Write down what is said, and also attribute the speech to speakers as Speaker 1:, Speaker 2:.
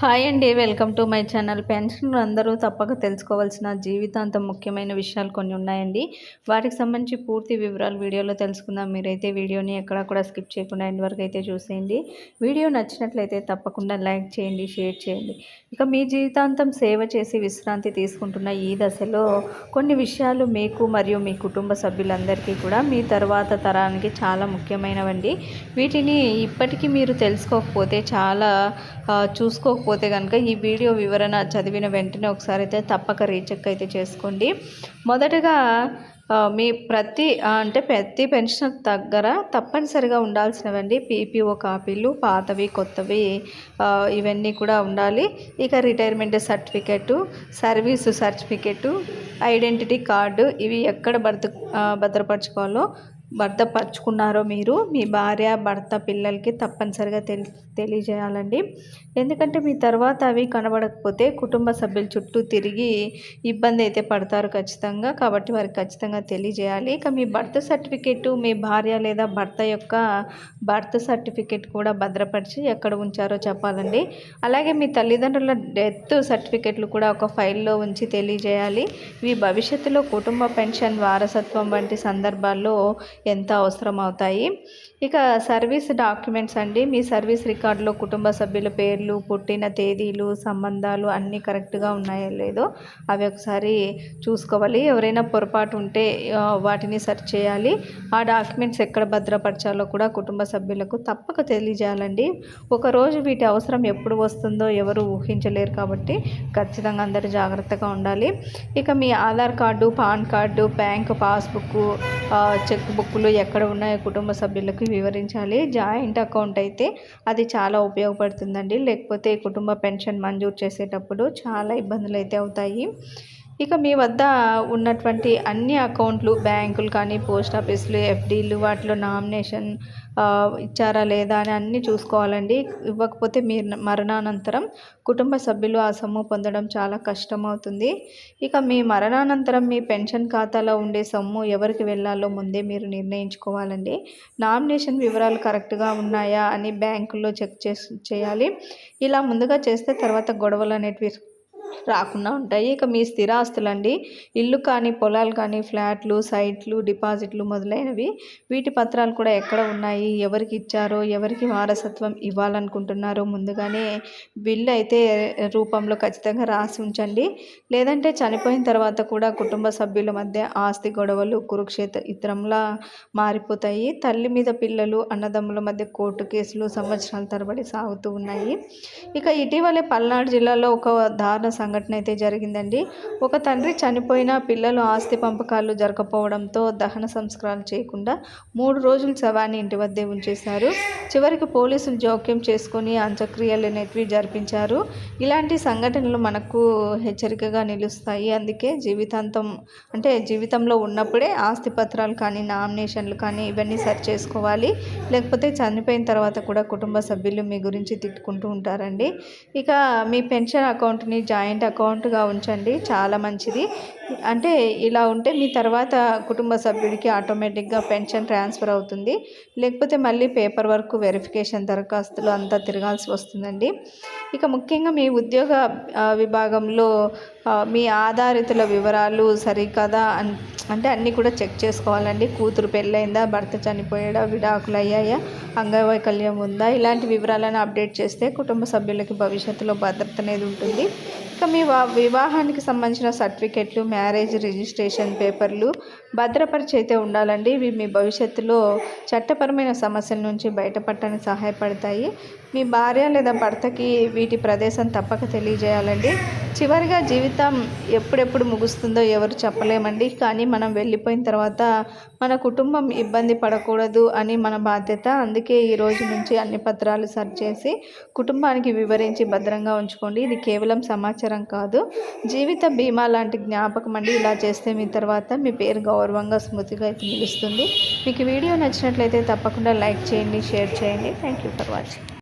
Speaker 1: Hi అండి welcome to my channel. Pension అందరూ తప్పక తెలుసుకోవాల్సిన జీవితాంతం ముఖ్యమైన విషయాలు కొన్ని ఉన్నాయండి. వాటికి సంబంధించి పూర్తి వివరాలు వీడియోలో తెలుసుకుందాం. మీరైతే వీడియోని ఎక్కడ కూడా స్కిప్ చేయకుండా ఎండ్ వరకు అయితే చూసేయండి. వీడియో నచ్చినట్లయితే తప్పకుండా లైక్ చేయండి షేర్ చేయండి. ఇక మీ జీవితాంతం సేవ చేసి విశ్రాంతి తీసుకుంటున్న ఈ దశలో కొన్ని విషయాలు మీకు మరియు మీ కుటుంబ సభ్యులందరికీ కూడా మీ తర్వాత తరానికి చాలా ముఖ్యమైనవండి. వీటిని ఇప్పటికీ మీరు తెలుసుకోకపోతే చాలా చూసుకో పోతే కనుక ఈ వీడియో వివరణ చదివిన వెంటనే ఒకసారి అయితే తప్పక రీచెక్ అయితే చేసుకోండి. మొదటగా మీ ప్రతి అంటే ప్రతి పెన్షన్ దగ్గర తప్పనిసరిగా ఉండాల్సినవండి పీపీఓ కాపీలు పాతవి కొత్తవి ఇవన్నీ కూడా ఉండాలి. ఇక retirement certificate service certificate identity card ఇవి ఎక్కడ భద్ర భద్రపరచుకోవాలో భర్తపరుచుకున్నారో మీరు మీ భార్య భర్త పిల్లలకి తప్పనిసరిగా తెలి తెలియజేయాలండి. ఎందుకంటే మీ తర్వాత అవి కనబడకపోతే కుటుంబ సభ్యుల చుట్టూ తిరిగి ఇబ్బంది అయితే పడతారు ఖచ్చితంగా. కాబట్టి వారికి ఖచ్చితంగా తెలియజేయాలి. ఇక మీ బర్త్ సర్టిఫికేటు మీ భార్య లేదా భర్త యొక్క బర్త్ సర్టిఫికేట్ కూడా భద్రపరిచి ఎక్కడ ఉంచారో చెప్పాలండి. అలాగే మీ తల్లిదండ్రుల డెత్ సర్టిఫికెట్లు కూడా ఒక ఫైల్లో ఉంచి తెలియజేయాలి. మీ భవిష్యత్తులో కుటుంబ పెన్షన్ వారసత్వం వంటి సందర్భాల్లో ఎంత అవసరం అవుతాయి ఇక సర్వీస్ డాక్యుమెంట్స్ అండి. మీ సర్వీస్ రికార్డులో కుటుంబ సభ్యుల పేర్లు పుట్టిన తేదీలు సంబంధాలు అన్నీ కరెక్ట్గా ఉన్నాయో లేదో అవి ఒకసారి చూసుకోవాలి. ఎవరైనా పొరపాటు ఉంటే వాటిని సెర్చ్ చేయాలి. ఆ డాక్యుమెంట్స్ ఎక్కడ భద్రపరచాలో కూడా కుటుంబ సభ్యులకు తప్పక తెలియజేయాలండి. ఒకరోజు వీటి అవసరం ఎప్పుడు వస్తుందో ఎవరు ఊహించలేరు కాబట్టి ఖచ్చితంగా అందరూ జాగ్రత్తగా ఉండాలి. ఇక మీ Aadhaar card PAN card bank passbook cheque బుక్లు ఎక్కడ ఉన్నాయో కుటుంబ సభ్యులకు వివరించాలి. జాయింట్ అకౌంట్ అయితే అది చాలా ఉపయోగపడుతుందండి. లేకపోతే కుటుంబ పెన్షన్ మంజూరు చేసేటప్పుడు చాలా ఇబ్బందులు అయితే అవుతాయి. ఇక మీ వద్ద ఉన్నటువంటి అన్ని అకౌంట్లు బ్యాంకులు కానీ పోస్ట్ ఆఫీసులు ఎఫ్డీలు వాటిలో నామినేషన్ ఇచ్చారా లేదా అని అన్నీ చూసుకోవాలండి. ఇవ్వకపోతే మీ మరణానంతరం కుటుంబ సభ్యులు ఆ సొమ్ము పొందడం చాలా కష్టమవుతుంది. ఇక మీ మరణానంతరం మీ పెన్షన్ ఖాతాలో ఉండే సొమ్ము ఎవరికి వెళ్ళాలో ముందే మీరు నిర్ణయించుకోవాలండి. నామినేషన్ వివరాలు కరెక్ట్గా ఉన్నాయా అని బ్యాంకుల్లో చెక్ చేసి చేయాలి. ఇలా ముందుగా చేస్తే తర్వాత గొడవలు అనేటివి రాకుండా ఉంటాయి. ఇక మీ స్థిరాస్తులండి ఇల్లు కానీ పొలాలు కానీ ఫ్లాట్లు సైట్లు డిపాజిట్లు మొదలైనవి వీటి పత్రాలు కూడా ఎక్కడ ఉన్నాయి? ఎవరికి ఇచ్చారో? ఎవరికి వారసత్వం ఇవ్వాలనుకుంటున్నారో? ముందుగానే బిల్లు అయితే రూపంలో ఖచ్చితంగా రాసి ఉంచండి. లేదంటే చనిపోయిన తర్వాత కూడా కుటుంబ సభ్యుల మధ్య ఆస్తి గొడవలు కురుక్షేత్ర ఇతరంలా మారిపోతాయి. తల్లి మీద పిల్లలు అన్నదమ్ముల మధ్య కోర్టు కేసులు సంవత్సరాల తరబడి సాగుతూ ఉన్నాయి. ఇక ఇటీవలే పల్నాడు జిల్లాలో ఒక దారుణ సంఘటన అయితే జరిగిందండి. ఒక తండ్రి చనిపోయిన పిల్లలు ఆస్తి పంపకాలు జరగకపోవడంతో దహన సంస్కారాలు చేయకుండా మూడు రోజులు శవాన్ని ఇంటి వద్దే ఉంచేశారు. చివరికి పోలీసులు జోక్యం చేసుకొని అంత్యక్రియలు అనేటివి జరిపించారు. ఇలాంటి సంఘటనలు మనకు హెచ్చరికగా నిలుస్తాయి. అందుకే జీవితాంతం అంటే జీవితంలో ఉన్నప్పుడే ఆస్తి పత్రాలు కానీ నామినేషన్లు కానీ ఇవన్నీ సరి చేసుకోవాలి. లేకపోతే చనిపోయిన తర్వాత కూడా కుటుంబ సభ్యులు మీ గురించి తిట్టుకుంటూ ఉంటారండి. ఇక మీ పెన్షన్ అకౌంట్ని జాయిన్ జాయింట్ అకౌంట్గా ఉంచండి. చాలా మంచిది. అంటే ఇలా ఉంటే మీ తర్వాత కుటుంబ సభ్యుడికి ఆటోమేటిక్గా పెన్షన్ ట్రాన్స్ఫర్ అవుతుంది. లేకపోతే మళ్ళీ పేపర్ వర్క్ వెరిఫికేషన్ దరఖాస్తులు అంతా తిరగాల్సి వస్తుందండి. ఇక ముఖ్యంగా మీ ఉద్యోగ విభాగంలో మీ ఆధారితుల వివరాలు సరికదా అంటే అన్నీ కూడా చెక్ చేసుకోవాలండి. కూతురు పెళ్ళైందా భర్త చనిపోయాడా విడాకులు అయ్యాయా అంగవైకల్యం ఉందా ఇలాంటి వివరాలను అప్డేట్ చేస్తే కుటుంబ సభ్యులకి భవిష్యత్తులో భద్రత అనేది ఉంటుంది. ఇక మీ వివాహానికి సంబంధించిన సర్టిఫికెట్లు మ్యారేజ్ రిజిస్ట్రేషన్ పేపర్లు భద్రపరిచి అయితే ఉండాలండి. ఇవి మీ భవిష్యత్తులో చట్టపరమైన సమస్యల నుంచి బయటపడటానికి సహాయపడతాయి. మీ భార్య లేదా భర్తకి వీటి ప్రదేశం తప్పక తెలియజేయాలండి. చివరిగా జీవితం ఎప్పుడెప్పుడు ముగుస్తుందో ఎవరు చెప్పలేమండి. కానీ మనం వెళ్ళిపోయిన తర్వాత మన కుటుంబం ఇబ్బంది పడకూడదు అని మన బాధ్యత. అందుకే ఈ రోజు నుంచి అన్ని పత్రాలు సర్చ్ చేసి కుటుంబానికి వివరించి భద్రంగా ఉంచుకోండి. ఇది కేవలం సమాచారం కాదు. జీవిత బీమా లాంటి జ్ఞాపకం అండి. ఇలా చేస్తే మీ తర్వాత మీ పేరు గౌరవంగా స్మృతిగా అయితే నిలుస్తుంది. మీకు వీడియో నచ్చినట్లయితే తప్పకుండా లైక్ చేయండి షేర్ చేయండి. Thank you for watching